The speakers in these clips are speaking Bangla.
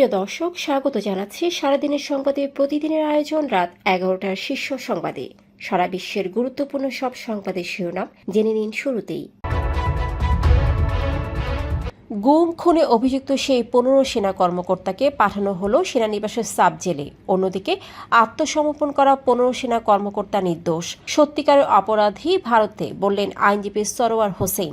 প্রিয় দর্শক, স্বাগত জানাচ্ছি সারাদিনের সংবাদে। প্রতিদিনের আয়োজন রাত এগারোটার শীর্ষ সংবাদে। সারা বিশ্বের গুরুত্বপূর্ণ সব সংবাদের শিরোনাম জেনে নিন শুরুতেই। গুম, খুনে অভিযুক্ত সেই পনেরো সেনা কর্মকর্তাকে পাঠানো হল সেনানিবাসের সাব জেলে। অন্যদিকে, আত্মসমর্পণ করা পনেরো সেনা কর্মকর্তা নির্দোষ। সত্যিকারের অপরাধী ভারতে বললেন আইনজীবী সরোয়ার হোসেন।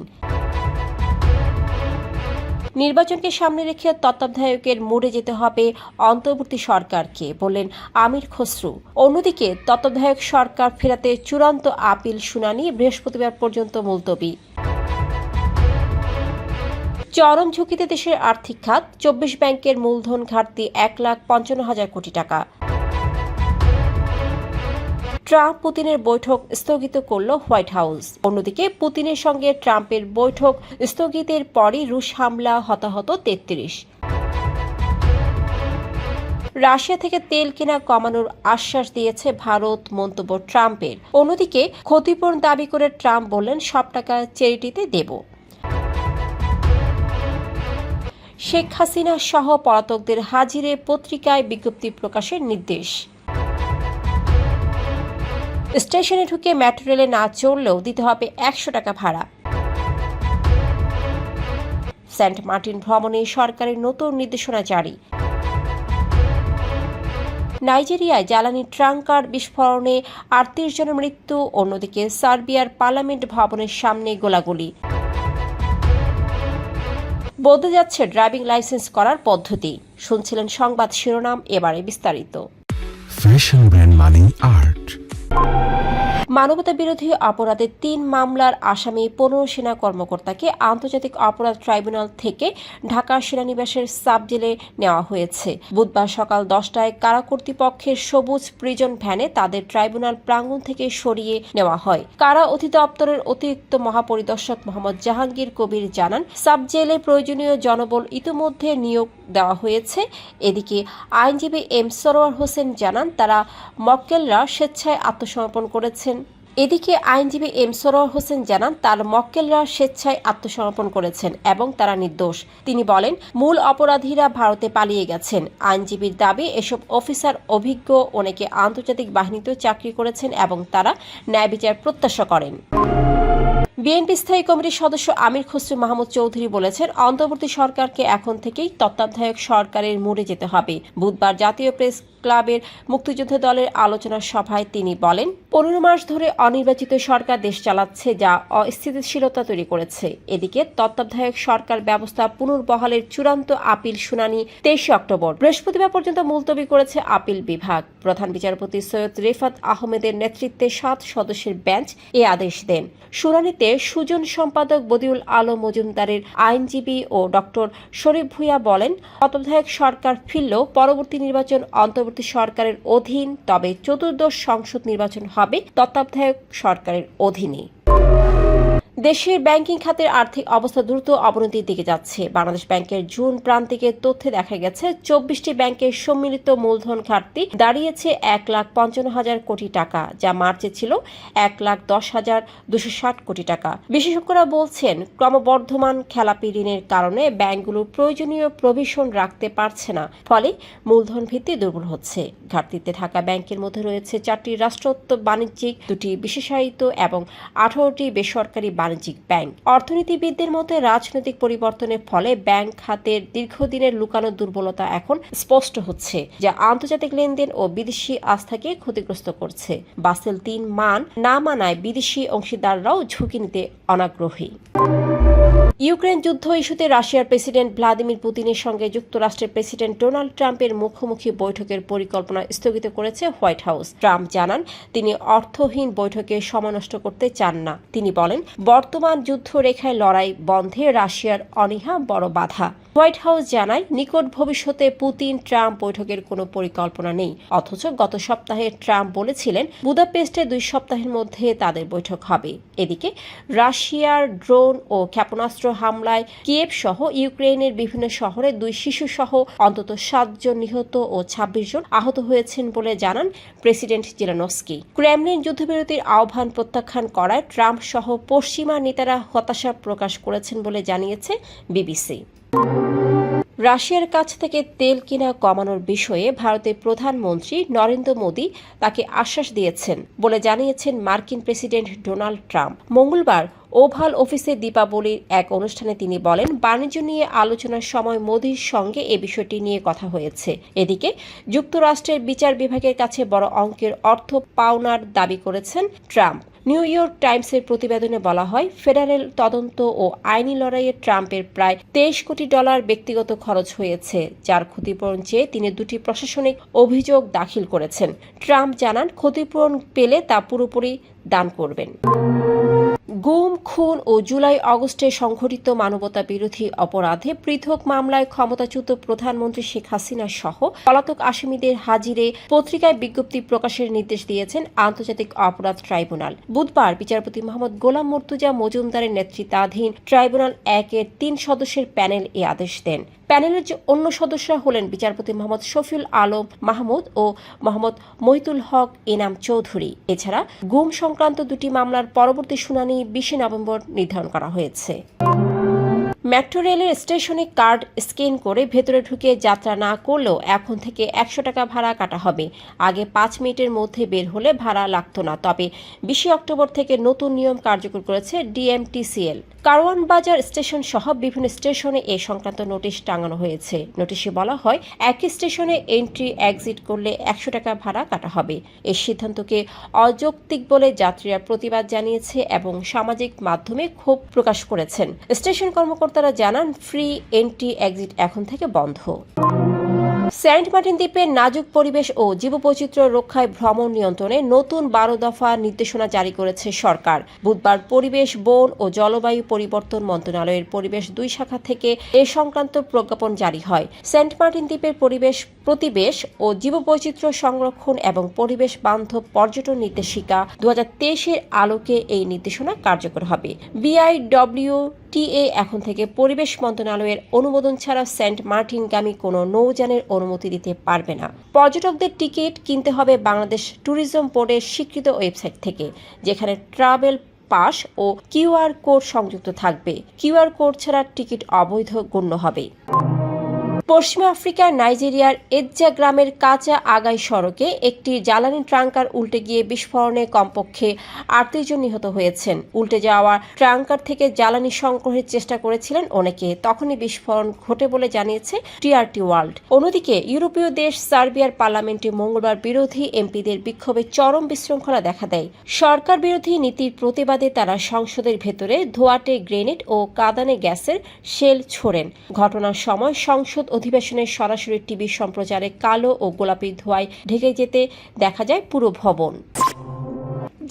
নির্বাচনকে সামনে রেখে তত্ত্বাবধায়কের মোড়ে যেতে হবে অন্তর্বর্তী সরকারকে বলেন আমির খসরু। অন্যদিকে, তত্ত্বাবধায়ক সরকার ফেরাতে চূড়ান্ত আপিল শুনানি বৃহস্পতিবার পর্যন্ত মুলতবি। চরম ঝুঁকিতে দেশের আর্থিক খাত, চব্বিশ ব্যাংকের মূলধন ঘাটতি এক লাখ পঞ্চান্ন হাজার কোটি টাকা। ট্রাম্প পুতিনের বৈঠক স্থগিত করল হোয়াইট হাউস। অন্যদিকে পুতিনের সঙ্গে ট্রাম্পের বৈঠক স্থগিতের পরই রুশ হামলা হতাহত তেত্রিশ। রাশিয়া থেকে তেল কেনা কমানোর আশ্বাস দিয়েছে ভারত মন্তব্য ট্রাম্পের। অন্যদিকে ক্ষতিপূরণ দাবি করে ট্রাম্প বললেন, সব টাকা চ্যারিটিতে দেব। শেখ হাসিনা সহ পলাতকদের হাজিরে পত্রিকায় বিজ্ঞপ্তি প্রকাশের নির্দেশ। স্টেশনে ঢুকে মেট্রো রেলে না চড়লেও দিতে হবে একশো টাকা ভাড়া। সেন্ট মার্টিন ভ্রমণে সরকারের নতুন নির্দেশনা জারি। নাইজেরিয়ায় জ্বালানি ট্রাঙ্কার বিস্ফোরণে আটত্রিশ জনের মৃত্যু, অন্যদিকে সার্বিয়ার পার্লামেন্ট ভবনের সামনে গোলাগুলি। বদলে যাচ্ছে ড্রাইভিং লাইসেন্স করার পদ্ধতি। শুনছিলেন সংবাদ শিরোনাম, এবারে বিস্তারিত। ফ্যাশন ব্র্যান্ড আর্ট you মানবতা বিরোধী অপরাধের তিন মামলার আসামি পনেরো সেনা কর্মকর্তাকে আন্তর্জাতিক অপরাধ ট্রাইব্যুনাল থেকে ঢাকা সেনানিবাসের সাব জেলে নেওয়া হয়েছে। বুধবার সকাল দশটায় কারা কর্তৃপক্ষের সবুজ প্রিজন ভ্যানে তাদের ট্রাইব্যুনাল প্রাঙ্গণ থেকে সরিয়ে নেওয়া হয়। কারা অধিদপ্তরের অতিরিক্ত মহাপরিদর্শক মোহাম্মদ জাহাঙ্গীর কবির জানান সাব জেলে প্রয়োজনীয় জনবল ইতিমধ্যে নিয়োগ দেওয়া হয়েছে। এদিকে আইনজীবী এম সরোয়ার হোসেন জানান, তারা মক্কেলরা স্বেচ্ছায় আত্মসমর্পণ করেছেন। এদিকে আইনজীবী এম সরোয়ার হোসেন জানান, তার মক্কেলরা স্বেচ্ছায় আত্মসমর্পণ করেছেন এবং তারা নির্দোষ। তিনি বলেন, মূল অপরাধীরা ভারতে পালিয়ে গেছেন। আইনজীবীর দাবি, এসব অফিসার অভিজ্ঞ, অনেকে আন্তর্জাতিক বাহিনীতেও চাকরি করেছেন এবং তারা ন্যায় বিচার প্রত্যাশা করেন। বিএনপি স্থায়ী কমিটির সদস্য আমির খসরু মাহমুদ চৌধুরী বলেছেন, অন্তর্বর্তী সরকারকে এখন থেকেই তত্ত্বাবধায়ক সরকারের মুড়ে যেতে হবে। বুধবার জাতীয় প্রেস ক্লাবের মুক্তিযুদ্ধ দলের আলোচনা সভায় তিনি বলেন, পনেরো মাস ধরে অনির্বাচিত সরকার দেশ চালাচ্ছে যা অস্থিতিশীলতা তৈরি করেছে। এদিকে তত্ত্বাবধায়ক সরকার ব্যবস্থা পুনর্বহালের চূড়ান্ত আপিল শুনানি তেইশে অক্টোবর। বৃহস্পতিবার পর্যন্ত মুলতবি করেছে আপিল বিভাগ। প্রধান বিচারপতি সৈয়দ রেফাত আহমেদের নেতৃত্বে সাত সদস্যের বেঞ্চ এ আদেশ দেন। শুনানিতে সুজন সম্পাদক বদিউল আলম মজুমদারের আইনজীবী ও ডক্টর শরীফ ভুইয়া বলেন, তত্ত্বাবধায়ক সরকার ফিরলেও পরবর্তী নির্বাচন অন্তর্বর্তী সরকারের অধীন তবে চতুর্দশ সংসদ নির্বাচন হবে তত্ত্বাবধায়ক সরকারের অধীনে দেশের ব্যাংকিং খাতের আর্থিক অবস্থা দ্রুত অবনতির দিকে যাচ্ছে। বাংলাদেশ ব্যাংকের জুন প্রান্তিকের তথ্যে দেখা গেছে, চব্বিশটি ব্যাংকের সম্মিলিত মূলধন ঘাটতি দাঁড়িয়েছে এক লাখ পঞ্চান্ন হাজার কোটি টাকা, যা মার্চে ছিল এক লাখ দশ হাজার দুশো ষাট কোটি টাকা। বিশেষজ্ঞরা বলছেন, ক্রমবর্ধমান খেলাপি ঋণের কারণে ব্যাংকগুলো প্রয়োজনীয় প্রভিশন রাখতে পারছে না, ফলে মূলধন ভিত্তি দুর্বল হচ্ছে। ঘাটতিতে থাকা ব্যাংকের মধ্যে রয়েছে চারটি রাষ্ট্রত্ব বাণিজ্যিক, দুটি বিশেষায়িত এবং আঠারোটি বেসরকারি বাণিজ্যিক ব্যাংক। অর্থনীতিবিদদের মতে, রাজনৈতিক পরিবর্তনের ফলে ব্যাংক খাতের দীর্ঘদিনের লুকানো দুর্বলতা এখন স্পষ্ট হচ্ছে, যা আন্তর্জাতিক লেনদেন ও বিদেশি আস্থাকে ক্ষতিগ্রস্ত করছে। বাসেল তিন মান না মানায় বিদেশি অংশীদাররাও ঝুঁকি নিতে অনাগ্রহী। ইউক্রেন যুদ্ধ ইস্যুতে রাশিয়ার প্রেসিডেন্ট ভ্লাদিমির পুতিনের সঙ্গে যুক্তরাষ্ট্রের প্রেসিডেন্ট ডোনাল্ড ট্রাম্পের মুখোমুখি বৈঠকের পরিকল্পনা স্থগিত করেছে হোয়াইট হাউস। ট্রাম্প জানান, তিনি অর্থহীন বৈঠকে সময় নষ্ট করতে চান না। তিনি বলেন, বর্তমান যুদ্ধরেখায় লড়াই বন্ধে রাশিয়ার অনীহা বড় বাধা। হোয়াইট হাউস জানায়, নিকট ভবিষ্যতে পুতিন ট্রাম্প বৈঠকের কোনো পরিকল্পনা নেই। অথচ গত সপ্তাহে ট্রাম্প বলেছিলেন, বুদাপেস্টে দুই সপ্তাহের মধ্যে তাদের বৈঠক হবে। এদিকে, রাশিয়ার ড্রোন ও ক্ষেপণাস্ত্র হামলায় কিয়েভ সহ ইউক্রেনের বিভিন্ন শহরে দুই শিশু সহ অন্তত সাতজন নিহত ও ছাব্বিশ জন আহত হয়েছেন বলে জানান প্রেসিডেন্ট জেলানস্কি ক্রেমলিন যুদ্ধবিরতির আহ্বান প্রত্যাখ্যান করায় ট্রাম্প সহ পশ্চিমা নেতারা হতাশা প্রকাশ করেছেন বলে জানিয়েছে বিবিসি। রাশিয়ার কাছ থেকে তেল কিনা কমানোর বিষয়ে ভারতের প্রধানমন্ত্রী নরেন্দ্র মোদী তাকে আশ্বাস দিয়েছেন বলে জানিয়েছেন মার্কিন প্রেসিডেন্ট ডোনাল্ড ট্রাম্প। মঙ্গলবার ওভাল অফিসে দীপাবলির এক অনুষ্ঠানে তিনি বলেন, বাণিজ্য নিয়ে আলোচনার সময় মোদীর সঙ্গে এ বিষয়টি নিয়ে কথা হয়েছে। এদিকে, যুক্তরাষ্ট্রের বিচার বিভাগের কাছে বড় অঙ্কের অর্থ পাওনার দাবি করেছেন ট্রাম্প। নিউ ইয়র্ক টাইমসের প্রতিবেদনে বলা হয়, ফেডারেল তদন্ত ও আইনি লড়াইয়ে ট্রাম্পের প্রায় তেইশ কোটি ডলার ব্যক্তিগত খরচ হয়েছে, যার ক্ষতিপূরণ চেয়ে তিনি দুটি প্রশাসনিক অভিযোগ দাখিল করেছেন। ট্রাম্প জানান, ক্ষতিপূরণ পেলে তা পুরোপুরি দান করবেন। গুম, খুন ও জুলাই অগস্টে সংঘটিত মানবতা বিরোধী অপরাধে পৃথক মামলায় ক্ষমতাচ্যুত প্রধানমন্ত্রী শেখ হাসিনা সহ পলাতক আসামিদের হাজিরে পত্রিকায় বিজ্ঞপ্তি প্রকাশের নির্দেশ দিয়েছেন আন্তর্জাতিক অপরাধ ট্রাইব্যুনাল। বুধবার বিচারপতি মোহাম্মদ গোলাম মর্তুজা মজুমদারের নেতৃত্বাধীন ট্রাইব্যুনাল একের তিন সদস্যের প্যানেল এ আদেশ দেন। প্যানেলের যে অন্য সদস্যরা হলেন বিচারপতি মোহাম্মদ শফিউল আলম মাহমুদ ও মোহাম্মদ মহিতুল হক এনাম চৌধুরী। এছাড়া গুম সংক্রান্ত দুটি মামলার পরবর্তী শুনানি বিশে নভেম্বর নির্ধারণ করা হয়েছে। মেট্রো রেলের স্টেশনে কার্ড স্ক্যান করে ভেতরে ঢুকে যাত্রা না করলেও এখন থেকে একশো টাকা ভাড়া কাটা হবে। আগে পাঁচ মিনিটের মধ্যে বের হলে ভাড়া লাগতো না। তবে বিশে অক্টোবর থেকে নতুন নিয়ম কার্যকর করেছে ডিএমটিসিএল। কারওয়ান বাজার স্টেশন সহ বিভিন্ন স্টেশনে এ সংক্রান্ত নোটিশ টাঙানো হয়েছে। নোটিশে বলা হয়, একই স্টেশনে এন্ট্রি এক্সিট করলে একশো টাকা ভাড়া কাটা হবে। এই সিদ্ধান্তকে অযৌক্তিক বলে যাত্রীরা প্রতিবাদ জানিয়েছে এবং সামাজিক মাধ্যমে ক্ষোভ প্রকাশ করেছেন। স্টেশন কর্মকর্তারা জানান ফ্রি এন্ট্রি এক্সিট এখন থেকে বন্ধ। সেন্ট মার্টিন দ্বীপের নাজুক পরিবেশ ও জীববৈচিত্র্য রক্ষায় ভ্রমণ নিয়ন্ত্রণে নতুন বারো দফা নির্দেশনা জারি করেছে সরকার। বুধবার পরিবেশ, বন ও জলবায়ু পরিবর্তন মন্ত্রণালয়ের পরিবেশ দুই শাখা থেকে এ সংক্রান্ত প্রজ্ঞাপন জারি হয়। সেন্ট মার্টিন দ্বীপের পরিবেশ, প্রতিবেশ ও জীববৈচিত্র্য সংরক্ষণ এবং পরিবেশ বান্ধব পর্যটন নির্দেশিকা দু হাজার আলোকে এই নির্দেশনা কার্যকর হবে। বিআইডব্লিউ টিএ এখন থেকে পরিবেশ মন্ত্রণালয়ের অনুমোদন ছাড়া সেন্ট মার্টিনগামী কোনো নৌযানের অনুমতি দিতে পারবে না। পর্যটকদের টিকিট কিনতে হবে বাংলাদেশ ট্যুরিজম বোর্ডের স্বীকৃত ওয়েবসাইট থেকে, যেখানে ট্রাভেল পাস ও কিউআর কোড সংযুক্ত থাকবে। কিউআর কোড ছাড়া টিকিট অবৈধ গণ্য হবে। পশ্চিম আফ্রিকার নাইজেরিয়ার এজ্জা গ্রামের কাঁচা আগাই সড়কে একটি জ্বালানি ট্রাঙ্কার উল্টে গিয়ে বিস্ফোরণে কমপক্ষে আটত্রিশ জন নিহত হয়েছেন। উল্টে যাওয়া ট্রাঙ্কার থেকে জ্বালানি সংগ্রহের চেষ্টা করেছিলেন অনেকে। তখনই বিস্ফোরণ ঘটে বলে জানিয়েছে টিআরটি ওয়ার্ল্ড। অন্যদিকে, ইউরোপীয় দেশ সার্বিয়ার পার্লামেন্টে মঙ্গলবার বিরোধী এমপিদের বিক্ষোভে চরম বিশৃঙ্খলা দেখা দেয়। সরকার বিরোধী নীতির প্রতিবাদে তারা সংসদের ভেতরে ধোয়াটে গ্রেনেড ও কাদানে গ্যাসের শেল ছোড়েন। ঘটনার সময় সংসদ অধিবেশনের সরাসরি টিভি সম্প্রচারে কালো ও গোলাপি ধোঁয়ায় ঢেকে যেতে দেখা যায় পুরো ভবন।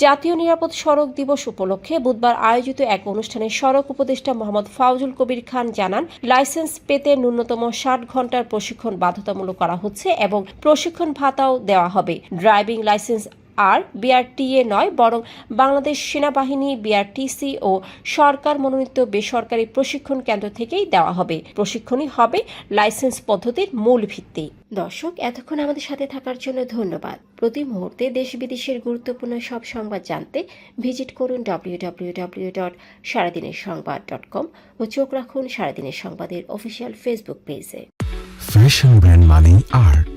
জাতীয় নিরাপদ সড়ক দিবস উপলক্ষে বুধবার আয়োজিত এক অনুষ্ঠানে সড়ক উপদেষ্টা মোহাম্মদ ফাউজুল কবির খান জানান, লাইসেন্স পেতে ন্যূনতম ষাট ঘণ্টার প্রশিক্ষণ বাধ্যতামূলক করা হচ্ছে এবং প্রশিক্ষণ ভাতাও দেওয়া হবে। ড্রাইভিং লাইসেন্স আর বিআরটিএ নয় বরং বাংলাদেশ সেনাবাহিনী বিআরটিসি ও সরকার মনোনীত বেসরকারি প্রশিক্ষণ কেন্দ্র থেকেই দেওয়া হবে। প্রশিক্ষণই হবে লাইসেন্স পদ্ধতির মূল ভিত্তি। দর্শক এতক্ষণ আমাদের সাথে থাকার জন্য ধন্যবাদ। প্রতি মুহূর্তে দেশ বিদেশের গুরুত্বপূর্ণ সব সংবাদ জানতে ভিজিট করুন ডাব্লিউ ডাব্লিউ ডাব্লিউ ডট সারাদিনের সংবাদ ডট কম ও চোখ রাখুন সারাদিনের সংবাদের অফিসিয়াল ফেসবুক পেজে। Fashion brand money art.